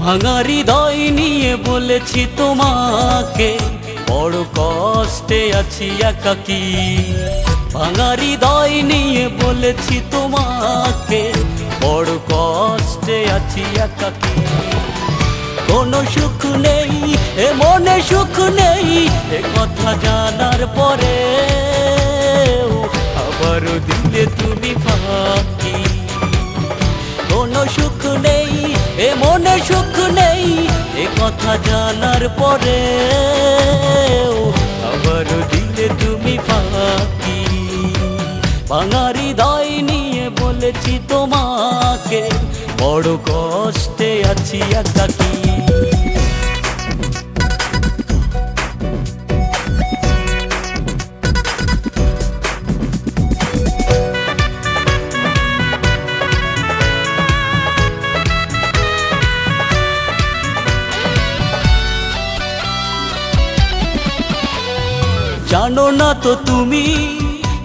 ভাঙা হৃদয় নিয়ে বলেছি তোমাকে, বড় কষ্টে আছি একাকি। ভাঙা হৃদয় নিয়ে বলেছি তোমাকে, বড় কষ্টে আছি একাকি। কোনো সুখ নেই, এ মনে সুখ নেই, এ কথা জানার পরে সুখ নেই, এ কথা জানার পরে আবার দিলে তুমি ফাঁকি। বাঙারি দায় নিয়ে বলেছি তোমাকে, বড় কষ্টে আছি একাকি জানো না তো তুমি,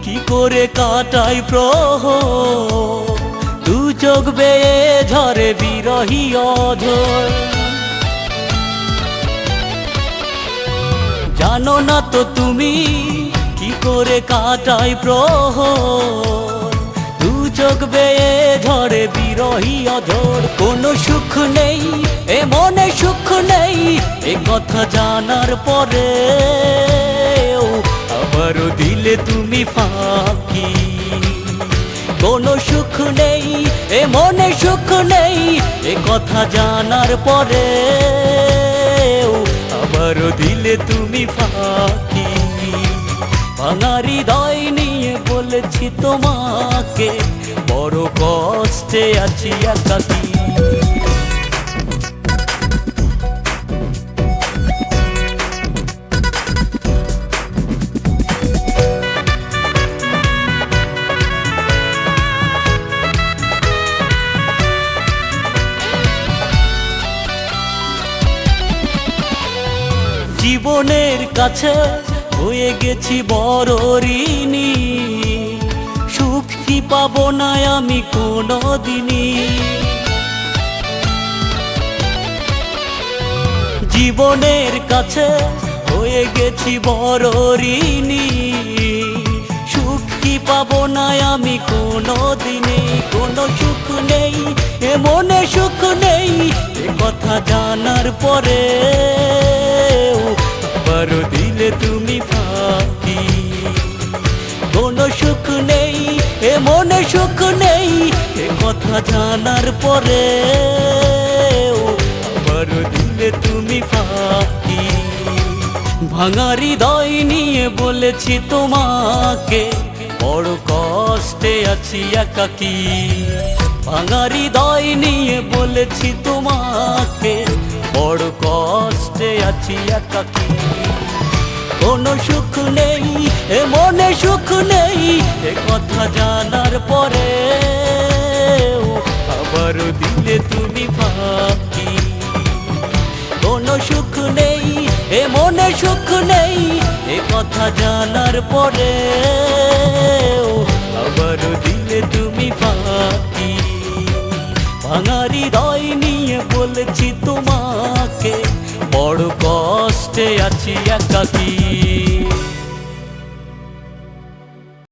কি করে কাটাই প্রহ? দু চোখ বেয়ে ঝরে বিরহী অঝর। জানো না তো তুমি, কি করে কাটাই প্রহ? দু চোখ বেয়ে ঝরে বিরহী অঝর। কোনো সুখ নেই, এ মনে সুখ নেই, এ কথা জানার পরে তুমি ফাঁকি। কোনো সুখ নেই, এ মনে সুখ নেই, এ কথা জানার পরে আবারও দিলে তুমি ফাঁকি। ভাঙা হৃদয় নিয়ে বলেছি তোমাকে, বড় কষ্টে আছি একাকি। জীবনের কাছে হয়ে গেছি বড় ঋণী। সুখ কি পাবো না আমি কোনো দিনই জীবনের কাছে হয়ে গেছি বড় ঋণী। সুখ কি পাবো না আমি কোনো দিনে কোনো সুখ নেই, এ সুখ নেই, এ কথা জানার পরে। কথা জানার পরে আবার দিলে তুমি ফাঁকি। ভাঙা হৃদয় নিয়ে বলেছি তোমাকে, বড় কষ্টে আছি একাকি। ভাঙা হৃদয় নিয়ে বলেছি তোমাকে, বড় কষ্টে আছি একাকি। কোনো সুখ নেই, এ মনে সুখ নেই, এ কথা জানার পরে নেই, এ কথা জানার পরে আবার দিলে তুমি ফাঁকি। ভাঙারি রয় নিয়ে বলেছি তোমাকে, বড় কষ্টে আছি একাকি।